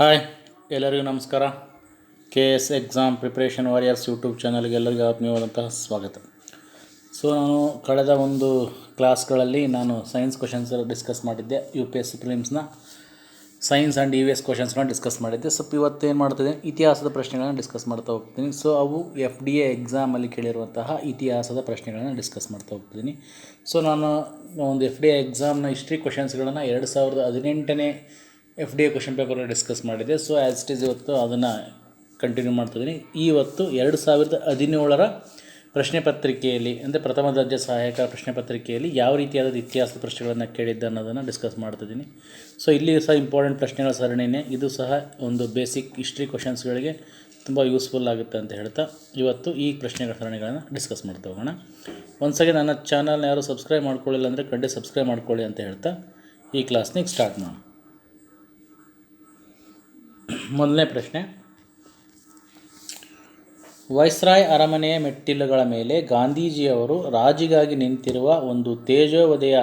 Hi, ಎಲ್ಲರಿಗೂ ನಮಸ್ಕಾರ. K S exam preparation warriors YouTube ಚಾನಲ್ಗೆ ಎಲ್ಲರಿಗೂ ಆತ್ಮೀಯವಾದಂತಹ ಸ್ವಾಗತ. ಸೊ ನಾನು ಕಳೆದ ಒಂದು ಕ್ಲಾಸ್ಗಳಲ್ಲಿ ನಾನು ಸೈನ್ಸ್ ಕ್ವಶನ್ಸ್ ಡಿಸ್ಕಸ್ ಮಾಡಿದ್ದೆ. U P S C ಪ್ರಿಲಿಮ್ಸ್ನ science and E V S ಕ್ವಶನ್ಸ್ನ discuss ಮಾಡಿದ್ದೆ. ಸ್ವಲ್ಪ ಇವತ್ತು ಏನು ಮಾಡ್ತಿದ್ದೀನಿ? ಇತಿಹಾಸದ ಪ್ರಶ್ನೆಗಳನ್ನ ಡಿಸ್ಕಸ್ ಮಾಡ್ತಾ ಹೋಗ್ತೀನಿ. ಸೊ ಅವು ಎಫ್ ಡಿ ಎ ಎಕ್ಸಾಮಲ್ಲಿ ಕೇಳಿರುವಂತಹ ಇತಿಹಾಸದ ಪ್ರಶ್ನೆಗಳನ್ನು ಡಿಸ್ಕಸ್ ಮಾಡ್ತಾ ಹೋಗ್ತೀನಿ. ಸೊ ನಾನು ಒಂದು ಎಫ್ ಡಿ ಎ ಎಕ್ಸಾಮ್ನ ಹಿಸ್ಟ್ರಿ ಕ್ವಶನ್ಸ್ಗಳನ್ನು ಎರಡು ಸಾವಿರದ ಹದಿನೆಂಟನೇ F D A question paper discuss ಮಾಡಿದೆ. ಸೊ ಆ್ಯಸ್ ಇಟ್ ಈಸ್ ಇವತ್ತು ಅದನ್ನು ಕಂಟಿನ್ಯೂ ಮಾಡ್ತಿದ್ದೀನಿ. ಇವತ್ತು ಎರಡು ಸಾವಿರದ ಹದಿನೇಳರ ಪ್ರಶ್ನೆ ಪತ್ರಿಕೆಯಲ್ಲಿ, ಅಂದರೆ ಪ್ರಥಮ ದರ್ಜೆ ಸಹಾಯಕ ಪ್ರಶ್ನೆ ಪತ್ರಿಕೆಯಲ್ಲಿ ಯಾವ ರೀತಿಯಾದ ಇತಿಹಾಸದ ಪ್ರಶ್ನೆಗಳನ್ನು ಕೇಳಿದ್ದೆ ಅನ್ನೋದನ್ನು ಡಿಸ್ಕಸ್ ಮಾಡ್ತಿದ್ದೀನಿ. ಸೊ ಇಲ್ಲಿ ಸಹ ಇಂಪಾರ್ಟೆಂಟ್ ಪ್ರಶ್ನೆಗಳ ಸರಣಿನೇ. ಇದು ಸಹ ಒಂದು ಬೇಸಿಕ್ ಹಿಸ್ಟ್ರಿ ಕ್ವಶನ್ಸ್ಗಳಿಗೆ ತುಂಬ ಯೂಸ್ಫುಲ್ ಆಗುತ್ತೆ ಅಂತ ಹೇಳ್ತಾ, ಇವತ್ತು ಈ ಪ್ರಶ್ನೆಗಳ ಸರಣಿಗಳನ್ನು ಡಿಸ್ಕಸ್ ಮಾಡ್ತಾ ಹೋಗೋಣ. ಒಂದ್ಸರಿ ನನ್ನ ಚಾನಲ್ನ ಯಾರು ಸಬ್ಸ್ಕ್ರೈಬ್ ಮಾಡ್ಕೊಳ್ಳಿಲ್ಲ ಅಂದರೆ ಖಂಡಿತ ಸಬ್ಸ್ಕ್ರೈಬ್ ಮಾಡ್ಕೊಳ್ಳಿ ಅಂತ ಹೇಳ್ತಾ, ಈ ಕ್ಲಾಸ್ನಿಗೆ ಸ್ಟಾರ್ಟ್ ಮಾಡೋಣ. ಮೊದಲನೇ ಪ್ರಶ್ನೆ. ವೈಸ್ರಾಯ್ ಅರಮನೆಯ ಮೆಟ್ಟಿಲುಗಳ ಮೇಲೆ ಗಾಂಧೀಜಿಯವರು ರಾಜಿಗಾಗಿ ನಿಂತಿರುವ ಒಂದು ತೇಜೋವಧೆಯ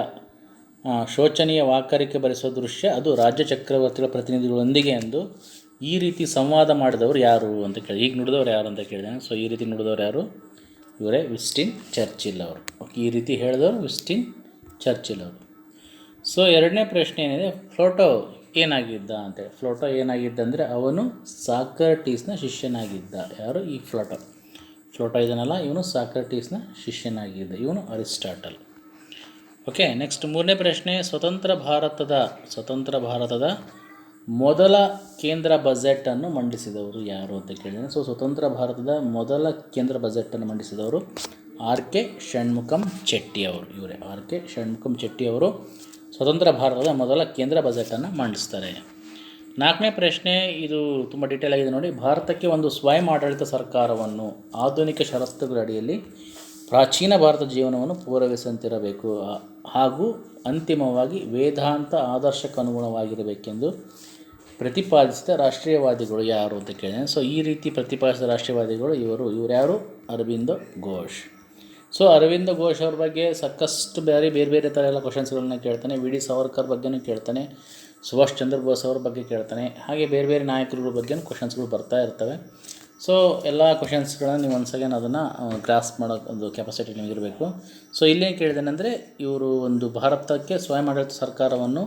ಶೋಚನೀಯ ವಾಕರಿಕೆ ಬರೆಸುವ ದೃಶ್ಯ, ಅದು ರಾಜ್ಯ ಚಕ್ರವರ್ತಿಗಳ ಪ್ರತಿನಿಧಿಗಳೊಂದಿಗೆ ಎಂದು ಈ ರೀತಿ ಸಂವಾದ ಮಾಡಿದವರು ಯಾರು ಅಂತ ಕೇಳಿ. ಈಗ ನುಡಿದವ್ರು ಯಾರು ಅಂತ ಕೇಳಿದಾನೆ ಸೊ, ಈ ರೀತಿ ನುಡಿದವ್ರು ಯಾರು? ಇವರೇ ವಿಸ್ಟಿನ್ ಚರ್ಚಿಲ್ ಅವರು. ಓಕೆ, ಈ ರೀತಿ ಹೇಳಿದವರು ವಿಸ್ಟಿನ್ ಚರ್ಚಿಲ್ ಅವರು. ಸೊ, ಎರಡನೇ ಪ್ರಶ್ನೆ ಏನಿದೆ? ಫ್ಲೋಟೋ ಏನಾಗಿದ್ದ ಅಂತೇಳಿ ಫ್ಲೋಟೋ ಏನಾಗಿದ್ದ ಅಂದರೆ ಅವನು ಸಾಕ್ರಟೀಸ್ನ ಶಿಷ್ಯನಾಗಿದ್ದ. ಯಾರು? ಈ ಫ್ಲೋಟೋ. ಫ್ಲೋಟೋ ಇದನ್ನಲ್ಲ, ಇವನು ಸಾಕ್ರಟೀಸ್ನ ಶಿಷ್ಯನಾಗಿದ್ದ. ಇವನು ಅರಿಸ್ಟಾಟಲ್. ಓಕೆ, ನೆಕ್ಸ್ಟ್ ಮೂರನೇ ಪ್ರಶ್ನೆ. ಸ್ವತಂತ್ರ ಭಾರತದ ಸ್ವತಂತ್ರ ಭಾರತದ ಮೊದಲ ಕೇಂದ್ರ ಬಜೆಟನ್ನು ಮಂಡಿಸಿದವರು ಯಾರು ಅಂತ ಕೇಳಿದ್ದೇನೆ ಸೊ ಸ್ವತಂತ್ರ ಭಾರತದ ಮೊದಲ ಕೇಂದ್ರ ಬಜೆಟನ್ನು ಮಂಡಿಸಿದವರು ಆರ್ ಕೆ ಷಣ್ಮುಖಂ ಚೆಟ್ಟಿ ಅವರು. ಇವರೇ, ಆರ್ ಕೆ ಷಣ್ಮುಖಂ ಚೆಟ್ಟಿ ಅವರು ಸ್ವತಂತ್ರ ಭಾರತದ ಮೊದಲ ಕೇಂದ್ರ ಬಜೆಟನ್ನು ಮಂಡಿಸ್ತಾರೆ. ನಾಲ್ಕನೇ ಪ್ರಶ್ನೆ, ಇದು ತುಂಬ ಡೀಟೇಲ್ ಆಗಿದೆ ನೋಡಿ. ಭಾರತಕ್ಕೆ ಒಂದು ಸ್ವಯಂ ಆಡಳಿತ ಸರ್ಕಾರವನ್ನು ಆಧುನಿಕ ಷರತ್ತುಗಳ ಅಡಿಯಲ್ಲಿ ಪ್ರಾಚೀನ ಭಾರತ ಜೀವನವನ್ನು ಪೂರೈಸಂತಿರಬೇಕು. ಹಾಗೂ ಅಂತಿಮವಾಗಿ ವೇದಾಂತ ಆದರ್ಶಕ್ಕೆ ಅನುಗುಣವಾಗಿರಬೇಕೆಂದು ಪ್ರತಿಪಾದಿಸಿದ ರಾಷ್ಟ್ರೀಯವಾದಿಗಳು ಯಾರು ಅಂತ ಕೇಳಿದೆ. ಸೊ ಈ ರೀತಿ ಪ್ರತಿಪಾದಿಸಿದ ರಾಷ್ಟ್ರೀಯವಾದಿಗಳು ಇವರು ಯಾರು? ಅರವಿಂದ ಘೋಷ್. ಸೊ ಅರವಿಂದ ಘೋಷ್ ಅವ್ರ ಬಗ್ಗೆ ಸಾಕಷ್ಟು ಬೇರೆ ಬೇರೆ ಬೇರೆ ಥರ ಎಲ್ಲ ಕ್ವಶನ್ಸ್ಗಳನ್ನ ಕೇಳ್ತಾನೆ. ವಿ ಡಿ ಸಾವರ್ಕರ್ ಬಗ್ಗೆನೂ ಕೇಳ್ತಾನೆ. ಸುಭಾಷ್ ಚಂದ್ರ ಬೋಸ್ ಅವ್ರ ಬಗ್ಗೆ ಕೇಳ್ತಾನೆ. ಹಾಗೆ ಬೇರೆ ಬೇರೆ ನಾಯಕರುಗಳ ಬಗ್ಗೆನೂ ಕ್ವಶನ್ಸ್ಗಳು ಬರ್ತಾ ಇರ್ತವೆ. ಸೊ ಎಲ್ಲ ಕ್ವಶನ್ಸ್ಗಳನ್ನ ನೀವು ಒಂದು ಸೆಕೆಂಡ್ ಅದನ್ನು ಗ್ರಾಸ್ ಮಾಡೋ ಒಂದು ಕೆಪಾಸಿಟಿ ನಿಮಗಿರಬೇಕು ಸೊ ಇಲ್ಲೇನು ಕೇಳಿದ್ದೇನೆ ಅಂದರೆ ಇವರು ಒಂದು ಭಾರತಕ್ಕೆ ಸ್ವಯಂ ಆಡಳಿತ ಸರ್ಕಾರವನ್ನು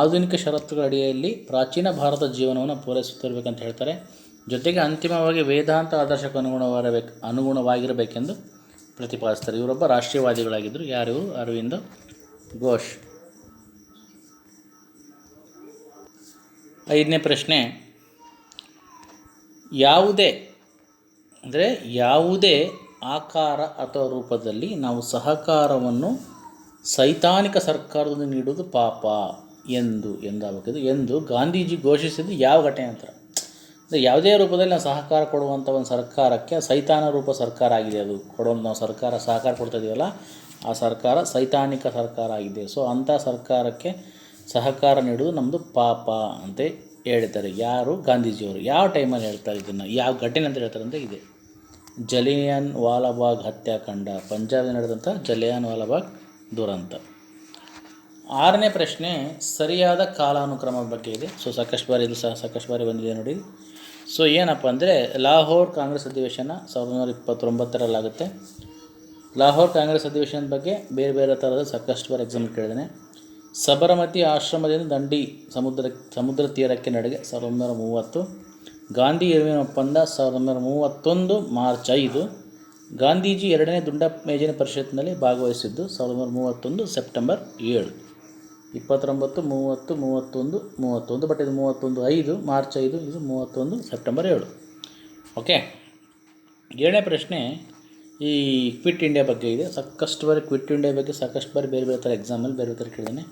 ಆಧುನಿಕ ಷರತ್ತುಗಳ ಅಡಿಯಲ್ಲಿ ಪ್ರಾಚೀನ ಭಾರತ ಜೀವನವನ್ನು ಪೂರೈಸುತ್ತಿರಬೇಕಂತ ಹೇಳ್ತಾರೆ. ಜೊತೆಗೆ ಅಂತಿಮವಾಗಿ ವೇದಾಂತ ಆದರ್ಶಕ್ಕೆ ಅನುಗುಣವಾಗಿರಬೇಕು ಅನುಗುಣವಾಗಿರಬೇಕೆಂದು ಪ್ರತಿಪಾದಿಸ್ತಾರೆ. ಇವರೊಬ್ಬ ರಾಷ್ಟ್ರೀಯವಾದಿಗಳಾಗಿದ್ದರು ಯಾರು? ಅರವಿಂದ ಘೋಷ್. ಐದನೇ ಪ್ರಶ್ನೆ. ಯಾವುದೇ, ಅಂದರೆ ಯಾವುದೇ ಆಕಾರ ಅಥವಾ ರೂಪದಲ್ಲಿ ನಾವು ಸಹಕಾರವನ್ನು ಸೈತಾನಿಕ ಸರ್ಕಾರದಿಂದ ನೀಡುವುದು ಪಾಪ ಎಂದು ಎಂದಾಗಬೇಕಿದೆ ಎಂದು ಗಾಂಧೀಜಿ ಘೋಷಿಸಿದ್ದು ಯಾವ ಘಟನೆ ಅಂದರೆ ಯಾವುದೇ ರೂಪದಲ್ಲಿ ನಾವು ಸಹಕಾರ ಕೊಡುವಂಥ ಒಂದು ಸರ್ಕಾರಕ್ಕೆ ಸೈತಾನ ರೂಪ ಸರ್ಕಾರ ಆಗಿದೆ ಅದು. ಕೊಡೋದು ನಾವು ಸರ್ಕಾರ ಸಹಕಾರ ಕೊಡ್ತಾ ಇದೀವಲ್ಲ ಆ ಸರ್ಕಾರ ಸೈತಾನಿಕ ಸರ್ಕಾರ ಆಗಿದೆ. ಸೊ ಅಂಥ ಸರ್ಕಾರಕ್ಕೆ ಸಹಕಾರ ನೀಡುವುದು ನಮ್ಮದು ಪಾಪ ಅಂತ ಹೇಳ್ತಾರೆ. ಯಾರು? ಗಾಂಧೀಜಿಯವರು. ಯಾವ ಟೈಮಲ್ಲಿ ಹೇಳ್ತಾರೆ ಇದನ್ನು? ಯಾವ ಘಟನೆ ಅಂತ ಹೇಳ್ತಾರೆ ಅಂದರೆ ಇದೆ. ಜಲಿಯನ್ ವಾಲಾಬಾಗ್ ಹತ್ಯಾಕಾಂಡ ಪಂಜಾಬ್ ನಡೆದಂಥ ಜಲಿಯನ್ ವಾಲಾಬಾಗ್ ದುರಂತ. ಆರನೇ ಪ್ರಶ್ನೆ, ಸರಿಯಾದ ಕಾಲಾನುಕ್ರಮದ ಬಗ್ಗೆ ಇದೆ. ಸೊ ಸಾಕಷ್ಟು ಬಾರಿ ಇದು ಸಹ ಸಾಕಷ್ಟು ಬಾರಿ ಬಂದಿದೆ ನೋಡಿ. ಸೊ ಏನಪ್ಪ ಅಂದರೆ, ಲಾಹೋರ್ ಕಾಂಗ್ರೆಸ್ ಅಧಿವೇಶನ ಸಾವಿರದ ಒಂಬೈನೂರ ಇಪ್ಪತ್ತೊಂಬತ್ತರಲ್ಲಾಗುತ್ತೆ. ಲಾಹೋರ್ ಕಾಂಗ್ರೆಸ್ ಅಧಿವೇಶನದ ಬಗ್ಗೆ ಬೇರೆ ಬೇರೆ ಥರದ ಸಾಕಷ್ಟು ಬಾರಿ ಎಕ್ಸಾಮ್ ಕೇಳಿದ್ದೇನೆ. ಸಬರಮತಿ ಆಶ್ರಮದಿಂದ ದಂಡಿ ಸಮುದ್ರ ಸಮುದ್ರ ತೀರಕ್ಕೆ ನಡೆಗೆ ಸಾವಿರದ ಒಂಬೈನೂರ ಮೂವತ್ತು, ಗಾಂಧಿ ಇರುವಿನ ಒಪ್ಪಂದ ಸಾವಿರದ ಒಂಬೈನೂರ ಮೂವತ್ತೊಂದು ಮಾರ್ಚ್ ಐದು, ಗಾಂಧೀಜಿ ಎರಡನೇ ದುಂಡ ಮೇಜಿನ ಪರಿಷತ್ನಲ್ಲಿ ಭಾಗವಹಿಸಿದ್ದು ಸಾವಿರದ ಒಂಬೈನೂರ ಮೂವತ್ತೊಂದು ಸೆಪ್ಟೆಂಬರ್ ಏಳು. ಇಪ್ಪತ್ತೊಂಬತ್ತು, ಮೂವತ್ತು, ಮೂವತ್ತೊಂದು ಮೂವತ್ತೊಂದು ಬಟ್ ಇದು ಮೂವತ್ತೊಂದು ಐದು, ಮಾರ್ಚ್ ಐದು, ಇದು ಮೂವತ್ತೊಂದು, ಸೆಪ್ಟೆಂಬರ್ ಏಳು. ಓಕೆ ಏಳನೇ ಪ್ರಶ್ನೆ, ಈ ಕ್ವಿಟ್ ಇಂಡಿಯಾ ಬಗ್ಗೆ ಇದೆ. ಸಾಕಷ್ಟು ಬಾರಿ ಕ್ವಿಟ್ ಇಂಡಿಯಾ ಬಗ್ಗೆ ಸಾಕಷ್ಟು ಬಾರಿ ಬೇರೆ ಬೇರೆ ಥರ ಎಕ್ಸಾಮಲ್ಲಿ ಬೇರೆ ಬೇರೆ ಥರ ಕೇಳಿದ್ದಾನೆ.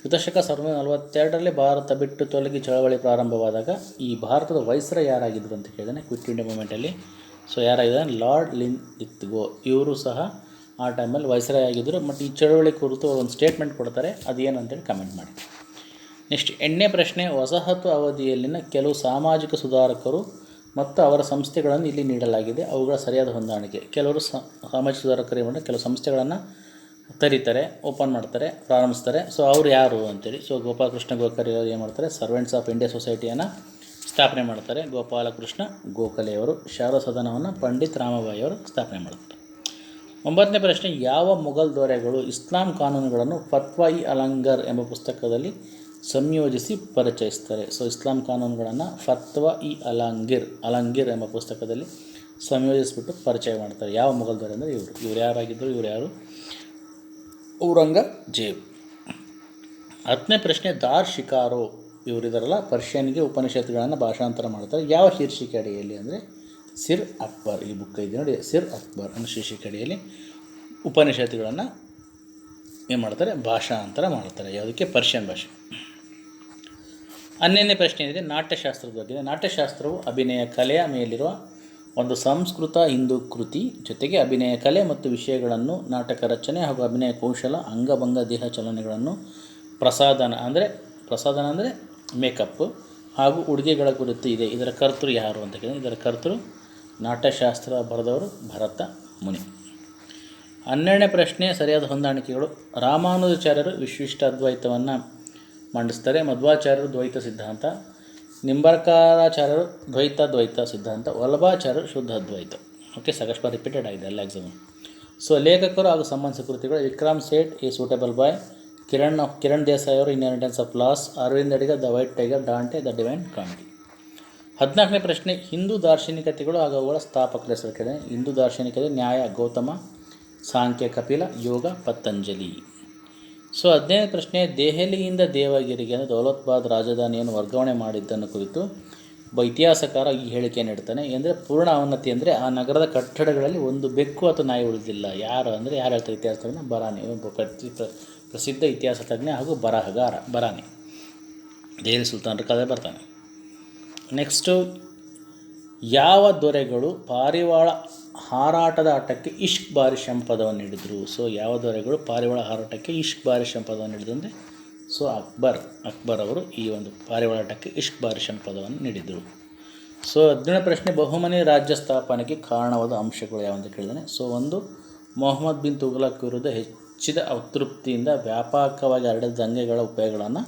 ಕೃತಶಕ ಸಾವಿರದ ನಲವತ್ತೆರಡರಲ್ಲಿ ಭಾರತ ಬಿಟ್ಟು ತೊಲಗಿ ಚಳವಳಿ ಪ್ರಾರಂಭವಾದಾಗ ಈ ಭಾರತದ ವೈಸ್ರ ಯಾರಾಗಿದ್ದರು ಅಂತ ಕೇಳಿದ್ದಾನೆ ಕ್ವಿಟ್ ಇಂಡಿಯಾ ಮೂಮೆಂಟಲ್ಲಿ ಸೊ ಯಾರಾಗಿದ್ದಾನೆ ಲಾರ್ಡ್ ಲಿನ್ ಇತ್ಗೋ ಇವರು ಸಹ ಆ ಟೈಮಲ್ಲಿ ವೈಸ್ರಾಯ್ ಆಗಿದ್ದರು ಬಟ್ ಈ ಚಳವಳಿ ಕುರಿತು ಒಂದು ಸ್ಟೇಟ್ಮೆಂಟ್ ಕೊಡ್ತಾರೆ. ಅದೇನು ಅಂತೇಳಿ ಕಮೆಂಟ್ ಮಾಡಿ. ನೆಕ್ಸ್ಟ್ ಎಣ್ಣೆ ಪ್ರಶ್ನೆ. ವಸಾಹತು ಅವಧಿಯಲ್ಲಿನ ಕೆಲವು ಸಾಮಾಜಿಕ ಸುಧಾರಕರು ಮತ್ತು ಅವರ ಸಂಸ್ಥೆಗಳನ್ನು ಇಲ್ಲಿ ನೀಡಲಾಗಿದೆ. ಅವುಗಳ ಸರಿಯಾದ ಹೊಂದಾಣಿಕೆ. ಕೆಲವರು ಸಾಮಾಜಿಕ ಸುಧಾರಕರು ಏನು ಕೆಲವು ಸಂಸ್ಥೆಗಳನ್ನು ತರೀತಾರೆ ಓಪನ್ ಮಾಡ್ತಾರೆ, ಪ್ರಾರಂಭಿಸ್ತಾರೆ. ಸೊ ಅವ್ರು ಯಾರು ಅಂತೇಳಿ? ಸೊ ಗೋಪಾಲಕೃಷ್ಣ ಗೋಕರಿ ಅವರು ಏನು ಮಾಡ್ತಾರೆ? ಸರ್ವೆಂಟ್ಸ್ ಆಫ್ ಇಂಡಿಯಾ ಸೊಸೈಟಿಯನ್ನು ಸ್ಥಾಪನೆ ಮಾಡ್ತಾರೆ. ಗೋಪಾಲಕೃಷ್ಣ ಗೋಖಲೆಯವರು ಶಾರದಾ ಸದನವನ್ನು ಪಂಡಿತ್ ರಾಮಬಾಯಿಯವರು ಸ್ಥಾಪನೆ ಮಾಡ್ತಾರೆ. ಒಂಬತ್ತನೇ ಪ್ರಶ್ನೆ, ಯಾವ ಮೊಘಲ್ ದೊರೆಗಳು ಇಸ್ಲಾಂ ಕಾನೂನುಗಳನ್ನು ಫತ್ವಾ ಇ ಅಲಂಗರ್ ಎಂಬ ಪುಸ್ತಕದಲ್ಲಿ ಸಂಯೋಜಿಸಿ ಪರಿಚಯಿಸ್ತಾರೆ? ಸೊ ಇಸ್ಲಾಂ ಕಾನೂನುಗಳನ್ನು ಫತ್ವಾ ಇ ಅಲಂಗಿರ್ ಅಲಂಗಿರ್ ಎಂಬ ಪುಸ್ತಕದಲ್ಲಿ ಸಂಯೋಜಿಸಿಬಿಟ್ಟು ಪರಿಚಯ ಮಾಡ್ತಾರೆ. ಯಾವ ಮೊಘಲ್ ದೊರೆ ಅಂದರೆ ಇವರು. ಇವ್ರು ಯಾರಾಗಿದ್ದರು ಇವ್ರು ಯಾರು? ಔರಂಗಜೇಬ್. ಹತ್ತನೇ ಪ್ರಶ್ನೆ, ದಾರ್ ಶಿಕಾರೋ, ಇವರಿದಾರಲ್ಲ, ಪರ್ಷಿಯನ್ಗೆ ಉಪನಿಷತ್ಗಳನ್ನು ಭಾಷಾಂತರ ಮಾಡ್ತಾರೆ. ಯಾವ ಶೀರ್ಷಿಕೆ ಅಡಿಯಲ್ಲಿ ಅಂದರೆ ಸಿರ್ ಅಕ್ಬರ್, ಈ ಬುಕ್ ಇದೆ ನೋಡಿ, ಸಿರ್ ಅಕ್ಬರ್ ಅನ್ನೋ ಶೀರ್ಷಿಕೆ ಅಡಿಯಲ್ಲಿ ಉಪನಿಷತ್ತುಗಳನ್ನು ಏನು ಮಾಡ್ತಾರೆ? ಭಾಷಾಂತರ ಮಾಡ್ತಾರೆ, ಯಾವುದಕ್ಕೆ? ಪರ್ಷಿಯನ್ ಭಾಷೆ. ಹನ್ನೊಂದನೇ ಪ್ರಶ್ನೆ ಏನಿದೆ? ನಾಟ್ಯಶಾಸ್ತ್ರದ ಬಗ್ಗೆ ನಾಟ್ಯಶಾಸ್ತ್ರವು ಅಭಿನಯ ಕಲೆಯ ಮೇಲಿರುವ ಒಂದು ಸಂಸ್ಕೃತ ಹಿಂದೂ ಕೃತಿ ಜೊತೆಗೆ ಅಭಿನಯ ಕಲೆ ಮತ್ತು ವಿಷಯಗಳನ್ನು, ನಾಟಕ ರಚನೆ ಹಾಗೂ ಅಭಿನಯ ಕೌಶಲ, ಅಂಗಭಂಗ, ದೇಹ ಚಲನೆಗಳನ್ನು ಪ್ರಸಾದನ ಅಂದರೆ ಪ್ರಸಾದನ ಅಂದರೆ ಮೇಕಪ್ ಹಾಗೂ ಉಡುಗೆಗಳ ಕುರಿತು ಇದೆ. ಇದರ ಕರ್ತೃ ಯಾರು ಅಂತ ಕೇಳಿದ್ರೆ, ಇದರ ಕರ್ತೃ ನಾಟ್ಯಶಾಸ್ತ್ರ ಬರೆದವರು ಭರತ ಮುನಿ. ಹನ್ನೆರಡನೇ ಪ್ರಶ್ನೆ ಸರಿಯಾದ ಹೊಂದಾಣಿಕೆಗಳು. ರಾಮಾನುಜಾಚಾರ್ಯರು ವಿಶಿಷ್ಟ ಅದ್ವೈತವನ್ನು ಮಂಡಿಸ್ತಾರೆ. ಮಧ್ವಾಚಾರ್ಯರು ದ್ವೈತ ಸಿದ್ಧಾಂತ. ನಿಂಬರ್ಕಾರಾಚಾರ್ಯರು ದ್ವೈತ ದ್ವೈತ ಸಿದ್ಧಾಂತ. ವಲ್ಲಭಾಚಾರ್ಯರು ಶುದ್ಧ ಅದ್ವೈತ ಓಕೆ ಸಾಕಷ್ಟು ರಿಪೀಟೆಡ್ ಆಗಿದೆ ಎಲ್ಲ ಎಕ್ಸಾಮ್ ಸೊ ಲೇಖಕರು ಹಾಗೂ ಸಂಬಂಧಿಸಿದ ಕೃತಿಗಳು ವಿಕ್ರಮ್ ಸೇಠ್ ಈ ಸೂಟೇಬಲ್ ಬಾಯ್ ಕಿರಣ್ ಕಿರಣ್ ದೇಸಾಯಿ ಅವರು inheritance of loss Aravind Adiga the white tiger Dante the divine comedy ಹದಿನಾಲ್ಕನೇ ಪ್ರಶ್ನೆ, ಹಿಂದೂ ದಾರ್ಶನಿಕತೆಗಳು ಹಾಗೂ ಅವುಗಳ ಸ್ಥಾಪಕರ ಹೆಸರು ಹಿಂದೂ ದಾರ್ಶನಿಕತೆ, ನ್ಯಾಯ, ಗೌತಮ, ಸಾಂಖ್ಯ, ಕಪಿಲ, ಯೋಗ, ಪತಂಜಲಿ. ಸೊ, ಹದಿನೈದನೇ ಪ್ರಶ್ನೆ, ದೆಹಲಿಯಿಂದ ದೇವಗಿರಿಗೆ, ಅಂದರೆ ದೌಲತ್ಬಾದ್ ರಾಜಧಾನಿಯನ್ನು ವರ್ಗಾವಣೆ ಮಾಡಿದ್ದನ್ನು ಕುರಿತು ಒಬ್ಬ ಇತಿಹಾಸಕಾರ ಈ ಹೇಳಿಕೆ ನೀಡ್ತಾನೆ. ಅಂದರೆ ಪೂರ್ಣ ಅವನತಿ ಅಂದರೆ ಆ ನಗರದ ಕಟ್ಟಡಗಳಲ್ಲಿ ಒಂದು ಬೆಕ್ಕು ಅಥವಾ ನಾಯಿ ಉಳಿದಿಲ್ಲ. ಯಾರು ಅಂದರೆ ಯಾರು ಹೇಳ್ತಾರೆ ಇತಿಹಾಸ ತಜ್ಞ? ಬರಾನಿ. ಪ್ರತಿ, ಪ್ರ- ಪ್ರಸಿದ್ಧ ಇತಿಹಾಸ ತಜ್ಞ ಹಾಗೂ ಬರಹಗಾರ. ಬರಾನಿ. ದೆಹಲಿ ಸುಲ್ತಾನರ ಕಥೆ ಬರ್ತಾನೆ. ನೆಕ್ಸ್ಟು ಯಾವ ದೊರೆಗಳು ಪಾರಿವಾಳ ಹಾರಾಟದ ಆಟಕ್ಕೆ ಇಷ್ಕ್ ಬಾರಿ ಶಂಪದವನ್ನು ನೀಡಿದರು ಸೊ ಯಾವ ದೊರೆಗಳು ಪಾರಿವಾಳ ಹಾರಾಟಕ್ಕೆ ಇಷ್ಕ್ ಬಾರಿ ಶಂಪದವನ್ನು ನೀಡಿದಂತೆ ಅಂದರೆ ಸೊ ಅಕ್ಬರ್ ಅಕ್ಬರ್ ಅವರು ಈ ಒಂದು ಪಾರಿವಾಳ ಆಟಕ್ಕೆ ಇಷ್ಕ್ ಬಾರಿ ಶಂಪದವನ್ನು ನೀಡಿದರು. ಸೊ ಹದಿನೇಳನೇ ಪ್ರಶ್ನೆ, ಬಹುಮನಿ ರಾಜ್ಯ ಸ್ಥಾಪನೆಗೆ ಕಾರಣವಾದ ಅಂಶಗಳು ಯಾವಂತ ಕೇಳಿದಾನೆ. ಸೊ ಒಂದು, ಮೊಹಮ್ಮದ್ ಬಿನ್ ತುಘಲಕ್ ವಿರುದ್ಧ ಹೆಚ್ಚಿದ ಅತೃಪ್ತಿಯಿಂದ ವ್ಯಾಪಕವಾಗಿ ಹರಡಿದ ದಂಗೆಗಳ ಉಪಯೋಗಗಳನ್ನು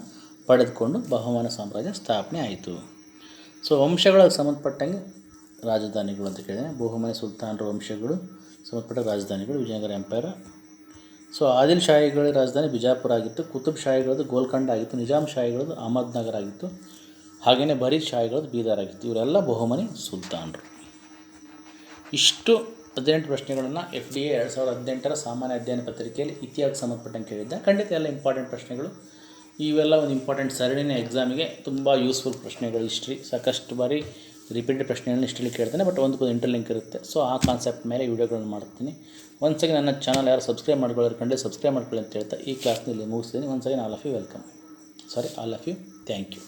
ಪಡೆದುಕೊಂಡು ಬಹುಮಾನ ಸಾಮ್ರಾಜ್ಯ ಸ್ಥಾಪನೆ ಆಯಿತು. ಸೊ ವಂಶಗಳಿಗೆ ಸಂಬಂಧಪಟ್ಟಂಗೆ ರಾಜಧಾನಿಗಳು ಅಂತ ಕೇಳಿದೆ. ಬಹುಮನಿ ಸುಲ್ತಾನರ ವಂಶಗಳು ಸಂಬಂಧಪಟ್ಟ ರಾಜಧಾನಿಗಳು, ವಿಜಯನಗರ ಎಂಪೈರ ಸೊ ಆದಿಲ್ ಶಾಹಿಗಳ ರಾಜಧಾನಿ ಬಿಜಾಪುರ ಆಗಿತ್ತು, ಕುತುಬ್ ಶಾಹಿಗಳದ್ದು ಗೋಲ್ಕಂಡ ಆಗಿತ್ತು ನಿಜಾಮ್ ಶಾಹಿಗಳದ್ದು ಅಹಮದ್ನಗರ್ ಆಗಿತ್ತು ಹಾಗೆಯೇ ಬರೀದ್ ಶಾಹಿಗಳದ್ದು ಬೀದರ್ ಆಗಿತ್ತು. ಇವರೆಲ್ಲ ಬಹುಮನಿ ಸುಲ್ತಾನರು. ಇಷ್ಟು ಹದಿನೆಂಟು ಪ್ರಶ್ನೆಗಳನ್ನು ಎಫ್ ಡಿ ಎ ಎರಡು ಸಾವಿರದ ಹದಿನೆಂಟರ ಸಾಮಾನ್ಯ ಅಧ್ಯಯನ ಪತ್ರಿಕೆಯಲ್ಲಿ ಇತಿಹಾಸ ಸಂಬಂಧಪಟ್ಟಂಗೆ ಕೇಳಿದ್ದೆ. ಖಂಡಿತ ಎಲ್ಲ ಇಂಪಾರ್ಟೆಂಟ್ ಪ್ರಶ್ನೆಗಳು ಇವೆಲ್ಲ ಒಂದು ಇಂಪಾರ್ಟೆಂಟ್ ಸರಣಿನ ಎಕ್ಸಾಮಿಗೆ ತುಂಬ ಯೂಸ್ಫುಲ್ ಪ್ರಶ್ನೆಗಳು ಹಿಸ್ಟ್ರಿ ಸಾಕಷ್ಟು ಬಾರಿ ರಿಪೀಟೆಡ್ ಪ್ರಶ್ನೆಗಳನ್ನ ಹಿಸ್ಟ್ರಿಲಿ ಕೇಳ್ತಾನೆ ಬಟ್ ಒಂದು ಒಂದಕ್ಕೊಂದು ಇಂಟರ್ಲಿಂಕ್ ಇರುತ್ತೆ. ಸೊ ಆ ಕಾನ್ಸೆಪ್ಟ್ ಮೇಲೆ ವೀಡಿಯೋಗಳನ್ನು ಮಾಡ್ತೀನಿ. ಒಂದು ಸೆಕೆಂಡ್ ನನ್ನ ಚಾನಲ್ ಯಾರು ಸಬ್ಸ್ಕ್ರೈಬ್ ಮಾಡ್ಕೊಳ್ಳೋರು ಕಂಡು ಸಬ್ಸ್ಕ್ರೈಬ್ ಮಾಡ್ಕೊಳ್ಳಿ ಅಂತ ಹೇಳ್ತಾ ಈ ಕ್ಲಾಸ್ನಲ್ಲಿ ಮುಗಿಸ್ತೀನಿ. ಒಂದು second all of you welcome sorry all of you thank you